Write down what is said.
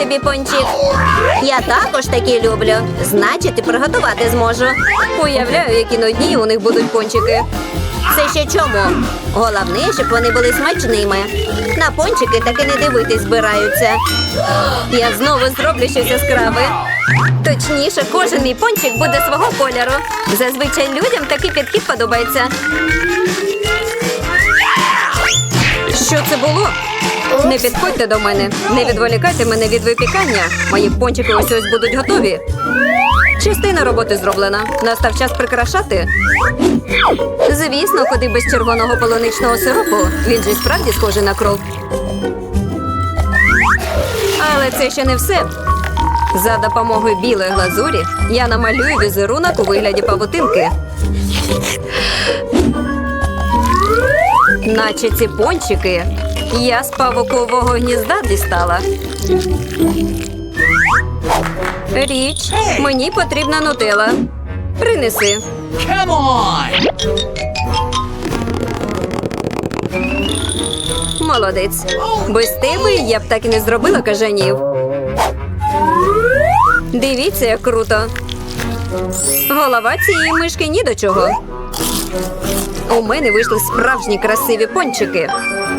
тобі пончик. Я також такі люблю. Значить, приготувати зможу. Уявляю, які нудні у них будуть пончики. Це ще чому? Головне, щоб вони були смачними. На пончики таки не дивитись збираються. Я знову зроблю щось яскраве. Точніше, кожен мій пончик буде свого кольору. Зазвичай людям такий підхід подобається. Що це було? Не підходьте до мене, не відволікайте мене від випікання. Мої пончики ось ось будуть готові. Частина роботи зроблена. Настав час прикрашати. Звісно, куди без червоного полуничного сиропу. Він же справді схожий на кров. Але це ще не все. За допомогою білої глазурі я намалюю візерунок у вигляді павутинки. Наче ці пончики я з павукового гнізда дістала. Річ, мені потрібна нутела. Принеси. Come on! Молодець. Без тебе я б так і не зробила кажанів. Дивіться, як круто. Голова цієї мишки ні до чого. У мене вийшли справжні красиві пончики.